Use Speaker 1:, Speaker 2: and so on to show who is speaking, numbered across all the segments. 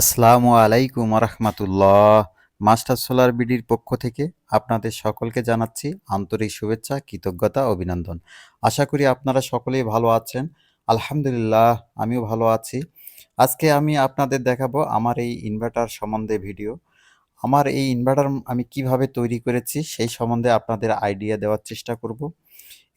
Speaker 1: আসসালামু আলাইকুম রহমতুল্লাহ master solar বিডির পক্ষ থেকে আপনাদের সকলকে জানাচ্ছি আন্তরিক শুভেচ্ছা, কৃতজ্ঞতা, অভিনন্দন। আশা করি আপনারা সকলেই ভালো আছেন। আলহামদুলিল্লাহ, আমিও ভালো আছি। আজকে আমি আপনাদের দেখাবো আমার এই ইনভার্টার সম্বন্ধে ভিডিও। আমার এই ইনভার্টার আমি কীভাবে তৈরি করেছি সেই সম্বন্ধে আপনাদের আইডিয়া দেওয়ার চেষ্টা করব।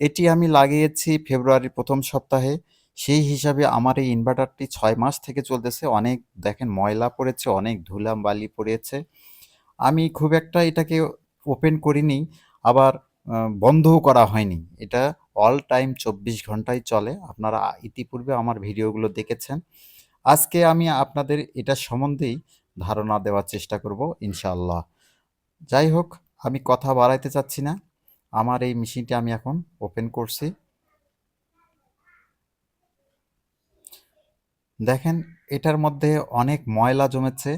Speaker 1: এটি আমি লাগিয়েছি ফেব্রুয়ারির প্রথম সপ্তাহে। সেই হিসাবে আমার এই ইনভার্টারটি ছয় মাস থেকে চলতেছে। অনেক দেখেন ময়লা পড়েছে, অনেক ধুলা বালি পড়েছে। আমি খুব একটা এটাকে ওপেন করিনি, আবার বন্ধও করা হয়নি। এটা অল টাইম চব্বিশ ঘন্টাই চলে। আপনারা ইতিপূর্বে আমার ভিডিওগুলো দেখেছেন। আজকে আমি আপনাদের এটা সম্বন্ধেই ধারণা দেওয়ার চেষ্টা করব ইনশাল্লাহ যাই হোক, আমি কথা বাড়াইতে চাচ্ছি না। আমার এই মেশিনটি আমি এখন ওপেন করছি। দেখেন, এটার মধ্যে অনেক ময়লা জমেছে।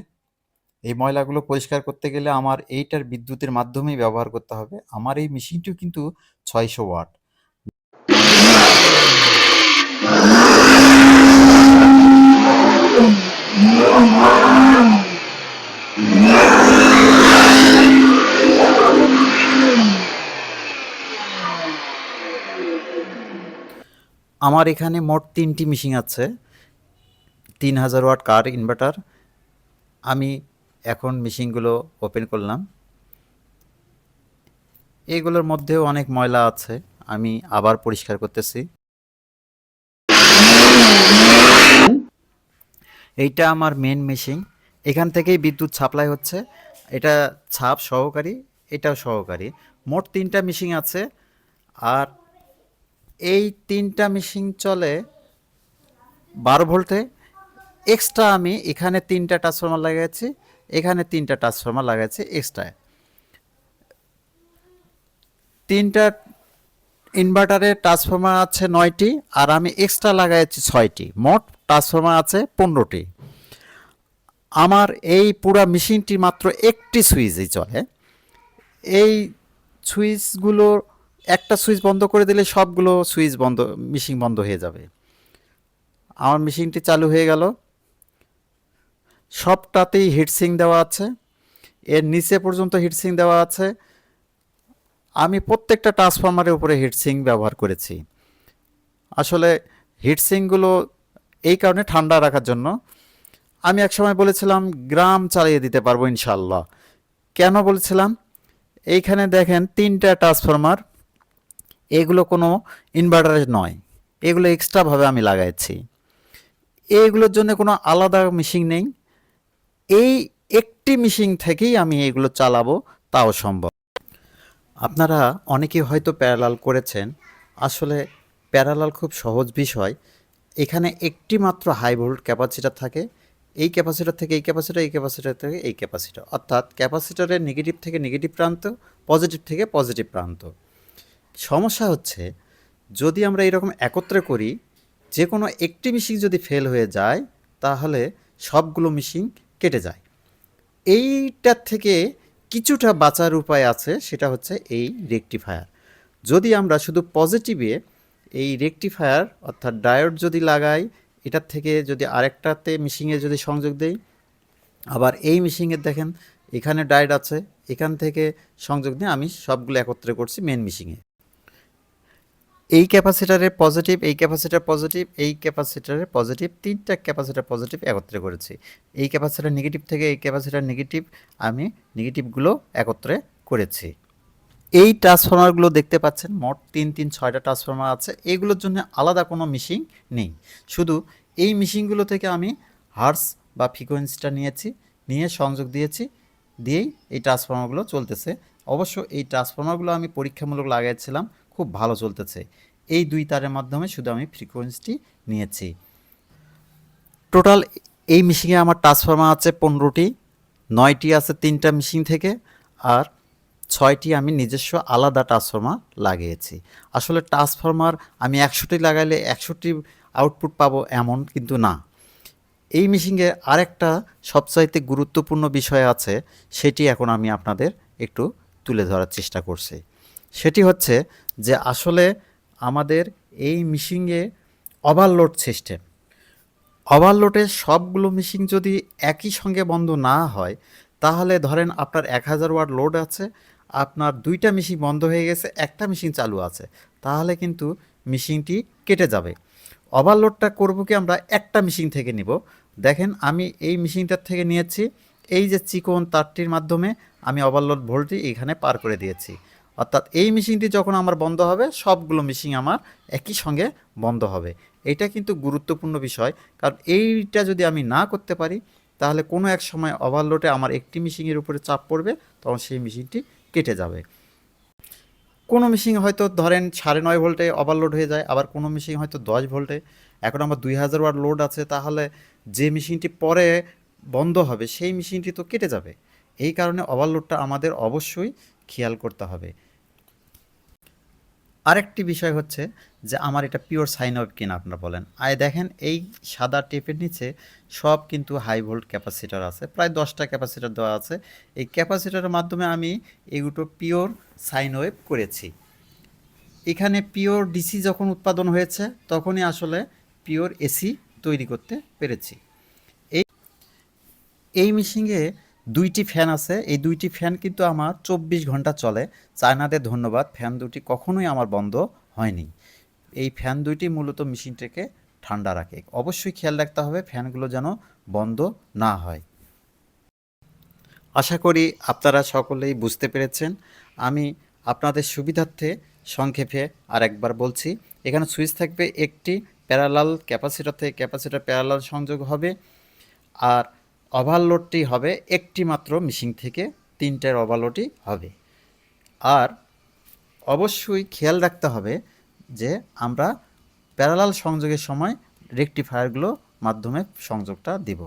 Speaker 1: এই ময়লাগুলো পরিষ্কার করতে গেলে আমার এইটার বিদ্যুতের মাধ্যমেই ব্যবহার করতে হবে। আমার এই মেশিনটিও কিন্তু ছয়শো ওয়াট। আমার এখানে মোট তিনটি মেশিন আছে। তিন হাজার ওয়াট কার ইনভার্টার আমি এখন মেশিনগুলো ওপেন করলাম। এগুলোর মধ্যেও অনেক ময়লা আছে, আমি আবার পরিষ্কার করতেছি। এইটা আমার মেন মেশিন এখান থেকেই বিদ্যুৎ সাপ্লাই হচ্ছে। এটা ছাপ সহকারী, এটাও সহকারী। মোট তিনটা মেশিন আছে। আর এই তিনটা মেশিন চলে বারো ভোল্টে। এক্সট্রা আমি এখানে তিনটা ট্রান্সফর্মার লাগাইছি, এখানে তিনটা ট্রান্সফর্মার লাগাইছি এক্সট্রা তিনটা ইনভার্টারে ট্রান্সফর্মার আছে নয়টি, আর আমি এক্সট্রা লাগাইছি ছয়টি। মোট ট্রান্সফর্মার আছে পনেরোটি। আমার এই পুরা মেশিনটি মাত্র একটি সুইচই চলে। এই সুইচগুলো, একটা সুইচ বন্ধ করে দিলে সবগুলো সুইচ বন্ধ মেশিন বন্ধ হয়ে যাবে। আমার মেশিনটি চালু হয়ে গেল। সবটাতেই হিটসিং দেওয়া আছে। এর নিচে পর্যন্ত হিটসিং দেওয়া আছে। আমি প্রত্যেকটা ট্রান্সফরমারের উপরে হিটসিং ব্যবহার করেছি। আসলে হিটসিংগুলো এই কারণে ঠান্ডা রাখার জন্য। আমি একসময় বলেছিলাম, গ্রাম চালিয়ে দিতে পারব ইনশাল্লাহ কেন বলেছিলাম? এইখানে দেখেন তিনটা ট্রান্সফরমার এগুলো কোনো ইনভার্টারের নয়। এগুলো এক্সট্রাভাবে আমি লাগাইছি। এইগুলোর জন্য কোনো আলাদা মেশিন নেই। এই একটি মেশিন থেকেই আমি এগুলো চালাবো, তাও সম্ভব। আপনারা অনেকেই হয়তো প্যারালাল করেছেন। আসলে প্যারালাল খুব সহজ বিষয়। এখানে একটি মাত্র হাই ভোল্ট ক্যাপাসিটার থাকে। এই ক্যাপাসিটার থেকে এই ক্যাপাসিটার এই ক্যাপাসিটার থেকে এই ক্যাপাসিটার অর্থাৎ ক্যাপাসিটারের নেগেটিভ থেকে নেগেটিভ প্রান্ত পজিটিভ থেকে পজিটিভ প্রান্ত। সমস্যা হচ্ছে, যদি আমরা এরকম একত্রে করি যে কোনো একটি মিশিং যদি ফেল হয়ে যায়, তাহলে সবগুলো মিশিং কেটে যায়। এইটার থেকে কিছুটা বাঁচার উপায় আছে, সেটা হচ্ছে এই রেকটিফায়ার। যদি আমরা শুধু পজিটিভে এই রেকটিফায়ার অর্থাৎ ডায়োড যদি লাগাই, এটার থেকে যদি আরেকটাতে মিশিংয়ে যদি সংযোগ দেই, আবার এই মিশিংয়ের দেখেন এখানে ডায়োড আছে, এখান থেকে সংযোগ দিয়ে আমি সবগুলো একত্রে করছি মেন মিশিংয়ে এই ক্যাপাসিটারের পজিটিভ এই ক্যাপাসিটার পজিটিভ এই ক্যাপাসিটারের পজিটিভ তিনটা ক্যাপাসিটার পজিটিভ একত্রে করেছি। এই ক্যাপাসিটার নেগেটিভ থেকে এই ক্যাপাসিটার নেগেটিভ আমি নেগেটিভগুলো একত্রে করেছি। এই ট্রান্সফর্মারগুলো দেখতে পাচ্ছেন, মোট তিন তিন, ছয়টা ট্রান্সফর্মার আছে। এগুলোর জন্য আলাদা কোনো মিশিং নেই। শুধু এই মিশিংগুলো থেকে আমি হার্স বা ফ্রিকোয়েন্সিটা নিয়েছি, নিয়ে সংযোগ দিয়েছি, দিয়েই এই ট্রান্সফর্মারগুলো চলতেছে। অবশ্য এই ট্রান্সফর্মারগুলো আমি পরীক্ষামূলক লাগাইছিলাম খুব ভালো চলতেছে। এই দুই তারের মাধ্যমে শুধু আমি ফ্রিকোয়েন্সিটি নিয়েছি। টোটাল এই মেশিনে আমার ট্রান্সফর্মার আছে পনেরোটি, নয়টি আছে তিনটা মেশিন থেকে, আর ছয়টি আমি নিজস্ব আলাদা ট্রান্সফর্মার লাগিয়েছি। আসলে ট্রান্সফর্মার আমি একশোটি লাগাইলে একশোটি আউটপুট পাবো এমন কিন্তু না। এই মেশিনে আরেকটা সবচাইতে গুরুত্বপূর্ণ বিষয় আছে, সেটি এখন আমি আপনাদের একটু তুলে ধরার চেষ্টা করছি। সেটি হচ্ছে যে আসলে আমাদের এই মেশিনে ওভারলোড সিস্টেম ওভারলোডের সবগুলো মেশিন যদি একই সঙ্গে বন্ধ না হয়, তাহলে ধরেন আপনার এক হাজার ওয়াট লোড আছে, আপনার দুইটা মেশিন বন্ধ হয়ে গেছে, একটা মেশিন চালু আছে, তাহলে কিন্তু মেশিনটি কেটে যাবে। ওভারলোডটা করব কি আমরা একটা মেশিন থেকে নিব। দেখেন আমি এই মেশিনটার থেকে নিয়েছি, এই যে চিকন তারটির মাধ্যমে আমি ওভারলোড ভোল্টটি এখানে পার করে দিয়েছি। অর্থাৎ এই মেশিনটি যখন আমার বন্ধ হবে, সবগুলো মেশিন আমার একই সঙ্গে বন্ধ হবে। এটা কিন্তু গুরুত্বপূর্ণ বিষয়, কারণ এইটা যদি আমি না করতে পারি, তাহলে কোনো এক সময় ওভারলোডে আমার একটি মেশিনের উপরে চাপ পড়বে, তখন সেই মেশিনটি কেটে যাবে। কোনো মেশিন হয়তো ধরেন সাড়ে নয় ভোল্টে ওভারলোড হয়ে যায়, আবার কোনো মেশিন হয়তো দশ ভোল্টে। এখন আমার দুই হাজার ওয়াট লোড আছে, তাহলে যে মেশিনটি পরে বন্ধ হবে, সেই মেশিনটি তো কেটে যাবে। এই কারণে ওভারলোডটা আমাদের অবশ্যই খেয়াল করতে হবে। আরেকটি বিষয় হচ্ছে যে আমার এটা পিওর সাইন অফ কিনা আপনারা বলেন। আয় দেখেন এই সাদা টেপের নিচে সব কিন্তু হাই ভোল্ট ক্যাপাসিটার আছে, প্রায় দশটা ক্যাপাসিটার দেওয়া আছে। এই ক্যাপাসিটারের মাধ্যমে আমি এগুলো পিওর সাইন ওয়েভ করেছি। এখানে পিওর ডিসি যখন উৎপাদন হয়েছে, তখনই আসলে পিওর এসি তৈরি করতে পেরেছি। এই এই মেশিনে দুইটি ফ্যান আছে। এই দুইটি ফ্যান কিন্তু আমার চব্বিশ ঘণ্টা চলে। চায়নাদের ধন্যবাদ, ফ্যান দুটি কখনোই আমার বন্ধ হয়নি। এই ফ্যান দুইটি মূলত মেশিনটাকে ঠান্ডা রাখে। অবশ্যই খেয়াল রাখতে হবে, ফ্যানগুলো যেন বন্ধ না হয়। আশা করি আপনারা সকলেই বুঝতে পেরেছেন। আমি আপনাদের সুবিধার্থে সংক্ষেপে আর একবার বলছি, এখানে সুইচ থাকবে একটি প্যারালাল ক্যাপাসিটার থেকে ক্যাপাসিটার প্যারালাল সংযোগ হবে। আর ওভারলোডটি হবে একটি মাত্র মিশিং থেকে তিনটের ওভারলোডই হবে। আর অবশ্যই খেয়াল রাখতে হবে যে আমরা প্যারালাল সংযোগের সময় রেকটিফায়ারগুলো মাধ্যমে সংযোগটা দিব।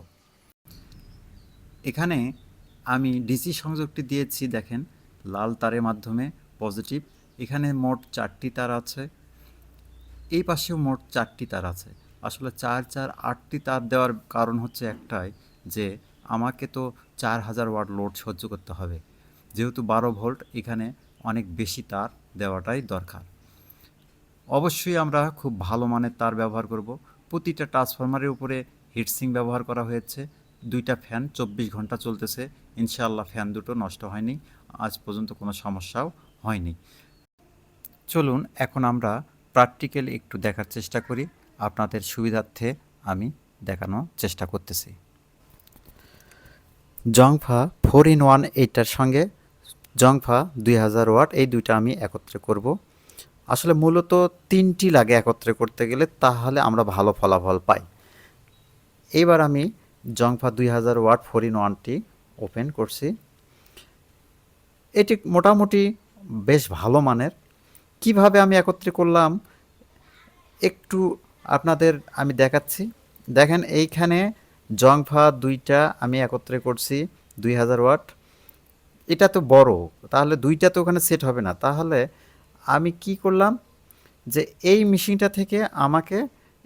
Speaker 1: এখানে আমি ডিসি সংযোগটি দিয়েছি, দেখেন, লাল তারের মাধ্যমে, পজিটিভ। এখানে মোট চারটি তার আছে। এই পাশেও মোট চারটি তার আছে। আসলে চার চার আটটি তার দেওয়ার কারণ হচ্ছে একটাই যে আমাকে তো চার হাজার ওয়াট লোড সহ্য করতে হবে। যেহেতু বারো ভোল্ট, এখানে অনেক বেশি তার দেওয়াটাই দরকার। অবশ্যই আমরা খুব ভালো মানের তার ব্যবহার করব। প্রতিটা ট্রান্সফরমারের উপরে হিটসিং ব্যবহার করা হয়েছে। দুইটা ফ্যান চব্বিশ ঘণ্টা চলতেছে। ইনশাআল্লাহ ফ্যান দুটো নষ্ট হয়নি। আজ পর্যন্ত কোনো সমস্যাও হয়নি। চলুন, এখন আমরা প্র্যাকটিক্যাল একটু দেখার চেষ্টা করি। আপনাদের সুবিধার্থে আমি দেখানোর চেষ্টা করতেছি। জংফা ফোর ইন ওয়ান এইটার সঙ্গে জংফা দুই হাজার ওয়াট, এই দুইটা আমি একত্রে করব। আসলে মূলত তিনটি লাগে একত্রে করতে গেলে, তাহলে আমরা ভালো ফলাফল পাই। এইবার আমি জংফা দুই হাজার ওয়াট, ফোর ইন ওয়ানটি ওপেন করছি। এটি মোটামুটি বেশ ভালো মানের। কীভাবে আমি একত্রে করলাম? একটু আপনাদের আমি দেখাচ্ছি। দেখেন এইখানে জংফা দুইটা আমি একত্রে করছি, দুই হাজার ওয়াট। এটা তো বড়, তাহলে দুইটা তো ওখানে সেট হবে না। তাহলে আমি কি করলাম যে এই মেশিনটা থেকে আমাকে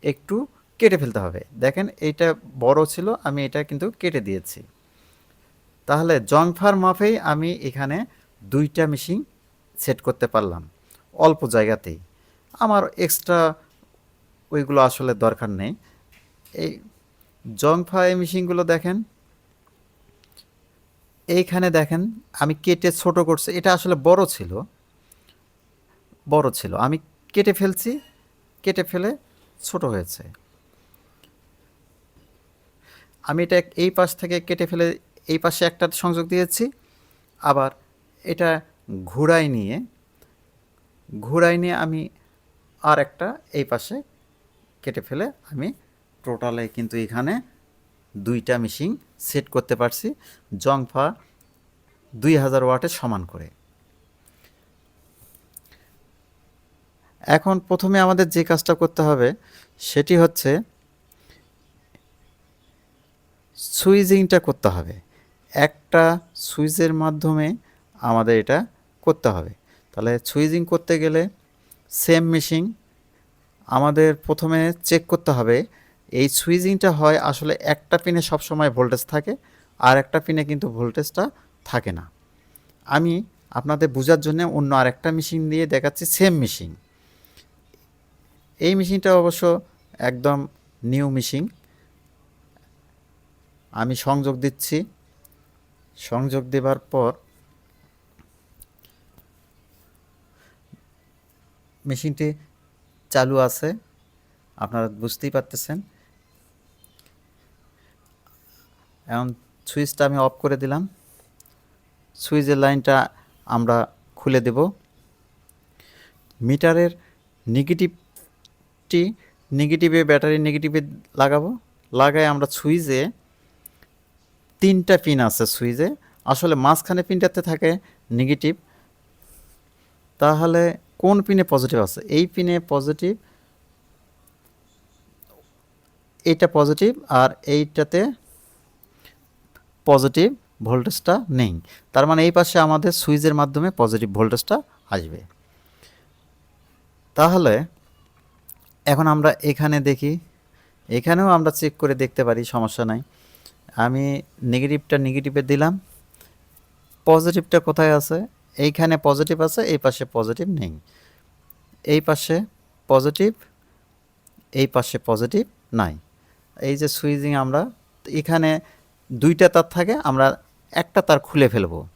Speaker 1: একটু কেটে ফেলতে হবে। দেখেন এইটা বড় ছিল, আমি এটা কিন্তু কেটে দিয়েছি। তাহলে জংফার মাপেই আমি এখানে দুইটা মেশিন সেট করতে পারলাম, অল্প জায়গাতেই। আমার এক্সট্রা ওইগুলো আসলে দরকার নেই। এই জংফা এই মেশিনগুলো দেখেন। এইখানে দেখেন, আমি কেটে ছোট করছি। এটা আসলে বড় ছিল। বড় ছিল। আমি কেটে ফেলছি, কেটে ফেলে ছোট হয়েছে। আমি এটা এই পাশ থেকে কেটে ফেলে এই পাশে একটা সংযোগ দিয়েছি। আবার এটা ঘুরাই নিয়ে ঘুরাই নিয়ে আমি আর একটা এই পাশে কেটে ফেলে আমি টোটালে কিন্তু এখানে দুইটা মেশিন সেট করতে পারছি জংফা দুই হাজার ওয়াটের সমান করে। এখন প্রথমে আমাদের যে কাজটা করতে হবে, সেটি হচ্ছে সুইজিংটা করতে হবে। একটা সুইচের মাধ্যমে আমাদের এটা করতে হবে। তাহলে সুইজিং করতে গেলে সেম মেশিন আমাদের প্রথমে চেক করতে হবে এই সুইজিংটা হয় আসলে একটা পিনে সবসময় ভোল্টেজ থাকে আর একটা পিনে কিন্তু ভোল্টেজটা থাকে না। আমি আপনাদের বোঝার জন্য অন্য আরেকটা মেশিন দিয়ে দেখাচ্ছি সেম মেশিন এই মেশিনটা অবশ্য একদম নিউ মেশিন আমি সংযোগ দিচ্ছি। সংযোগ দেবার পর মেশিনটি চালু আছে। আপনারা বুঝতেই পারতেছেন। এখন সুইচটা আমি অফ করে দিলাম। সুইচের লাইনটা আমরা খুলে দেব। মিটারের নেগেটিভটি, নেগেটিভে ব্যাটারি নেগেটিভে লাগাবো। লাগায় আমরা সুইচে তিনটা পিন আছে সুইচে। আসলে মাঝখানে পিনটাতে থাকে নেগেটিভ। তাহলে কোন পিনে পজিটিভ আছে? এই পিনে পজিটিভ, এইটা পজিটিভ আর এইটাতে পজিটিভ ভোল্টেজটা নেই। তার মানে এই পাশে আমাদের সুইচের মাধ্যমে পজিটিভ ভোল্টেজটা আসবে। তাহলে এখন আমরা এখানে দেখি, এখানেও আমরা চেক করে দেখতে পারি, সমস্যা নাই। আমি নেগেটিভটা নেগেটিভে দিলাম। পজিটিভটা কোথায় আছে? এইখানে পজিটিভ আছে, এই পাশে পজিটিভ নেই। এই পাশে পজিটিভ এই পাশে পজিটিভ নাই। এই যে সুইচিং আমরা, এখানে দুইটা তার থাকে, আমরা একটা তার খুলে ফেলব।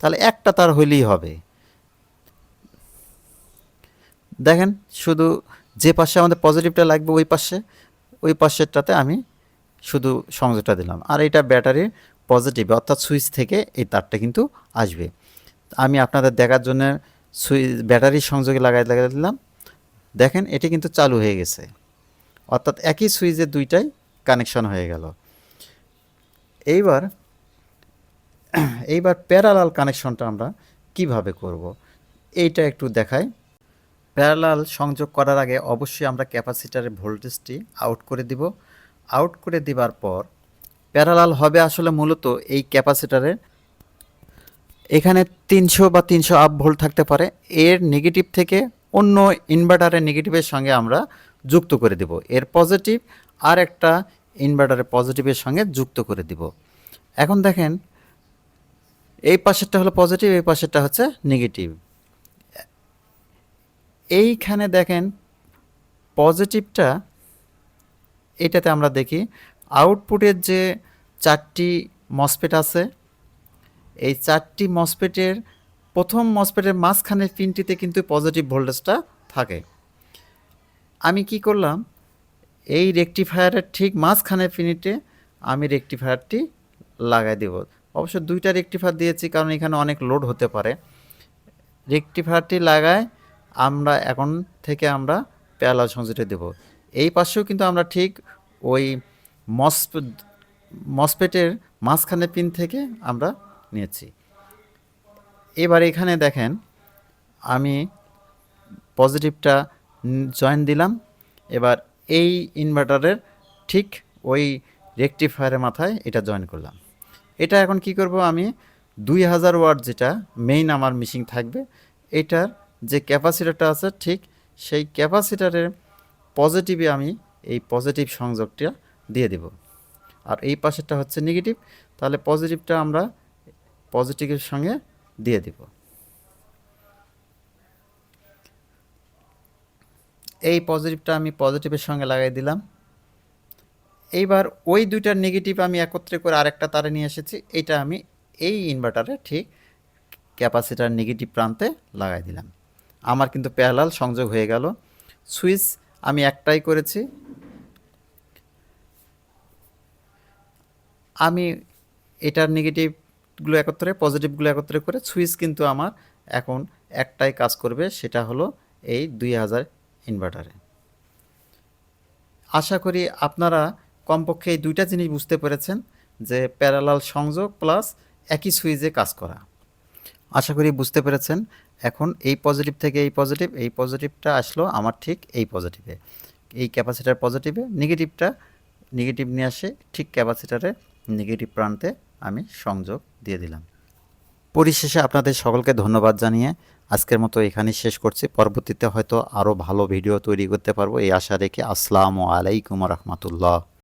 Speaker 1: তাহলে একটা তার হইলেই হবে। দেখেন, শুধু যে পাশে আমাদের পজিটিভটা লাগবে, ওই পাশে, ওই পাশেরটাতে আমি শুধু সংযোগটা দিলাম। আর এটা ব্যাটারির পজিটিভ অর্থাৎ সুইচ থেকে এই তারটা কিন্তু আসবে। আমি আপনাদের দেখার জন্য সুইচ ব্যাটারির সংযোগে লাগাই লাগাই দিলাম। দেখেন, এটি কিন্তু চালু হয়ে গেছে। অর্থাৎ একই সুইচে দুইটাই কানেকশন হয়ে গেল। এইবার এইবার প্যারালাল কানেকশনটা আমরা কীভাবে করব? এইটা একটু দেখাই। প্যারালাল সংযোগ করার আগে অবশ্যই আমরা ক্যাপাসিটারের ভোল্টেজটি আউট করে দিব। আউট করে দিবার পর প্যারালাল হবে আসলে মূলত এই ক্যাপাসিটারের এখানে তিনশো বা তিনশো আপ ভোল্ট থাকতে পারে। এর নেগেটিভ থেকে অন্য ইনভার্টারের নেগেটিভের সঙ্গে আমরা যুক্ত করে দেব। এর পজিটিভ আর একটা ইনভার্টারের পজিটিভের সঙ্গে যুক্ত করে দিব। এখন দেখেন, এই পাশেরটা হলো পজিটিভ এই পাশেরটা হচ্ছে নেগেটিভ এইখানে দেখেন পজিটিভটা এটাতে আমরা দেখি আউটপুটের যে চারটি মসপেট আছে, এই চারটি মসপেটের প্রথম মসপেটের মাঝখানের পিনটিতে কিন্তু পজিটিভ ভোল্টেজটা থাকে। আমি কি করলাম এই রেকটিফায়ারের ঠিক মাঝখানে পিনিটে আমি রেকটিফায়ারটি লাগাই দেব। অবশ্য দুইটা রেকটিফায়ার দিয়েছি কারণ এখানে অনেক লোড হতে পারে। রেকটিফায়ারটি লাগায় আমরা এখন থেকে আমরা প্যারালাল সংযোগটা দেব। এই পাশেও কিন্তু আমরা ঠিক ওই মসপ মসপেটের মাঝখানে পিন থেকে আমরা নিয়েছি। এবার এখানে দেখেন, আমি পজিটিভটা জয়েন দিলাম। এবার এই ইনভার্টারের ঠিক ওই রেকটিফায়ারের মাথায় এটা জয়েন করলাম। এটা এখন কি করব আমি? দুই হাজার ওয়াট যেটা মেইন আমার মিশিং থাকবে, এটার যে ক্যাপাসিটারটা আছে ঠিক সেই ক্যাপাসিটারের পজিটিভে আমি এই পজিটিভ সংযোগটা দিয়ে দেব। আর এই পাশেরটা হচ্ছে নেগেটিভ তাহলে পজিটিভটা আমরা পজিটিভের সঙ্গে দিয়ে দিব। এই পজিটিভটা আমি পজিটিভের সঙ্গে লাগাই দিলাম। এইবার ওই দুইটার নেগেটিভ আমি একত্রে করে আরেকটা তারে নিয়ে এসেছি। এটা আমি এই ইনভার্টারে ঠিক ক্যাপাসিটার নেগেটিভ প্রান্তে লাগাই দিলাম। আমার কিন্তু প্যারালাল সংযোগ হয়ে গেল। সুইচ আমি একটাই করেছি। আমি এটার নেগেটিভগুলো একত্রে পজিটিভগুলো একত্রে করে সুইচ কিন্তু আমার এখন একটাই কাজ করবে। সেটা হলো এই দুই হাজার ইনভার্টারে আশা করি আপনারা কমপক্ষে এই দুইটা জিনিস বুঝতে পেরেছেন, যে প্যারালাল সংযোগ প্লাস একই সুইচে কাজ করা। আশা করি বুঝতে পেরেছেন, এখন এই পজিটিভ থেকে এই পজিটিভ এই পজিটিভটা আসলো আমার ঠিক এই পজিটিভে এই ক্যাপাসিটার পজিটিভে নেগেটিভটা নেগেটিভ নিয়ে আসে, ঠিক ক্যাপাসিটারে নেগেটিভ প্রান্তে আমি সংযোগ দিয়ে দিলাম। পরিশেষে আপনাদের সকলকে ধন্যবাদ জানিয়ে আজকের মতো এখানেই শেষ করছি। পরবর্তীতে হয়তো আরও ভালো ভিডিও তৈরি করতে পারব। এই আশা রেখে আসসালামু আলাইকুম রহমতুল্লাহ।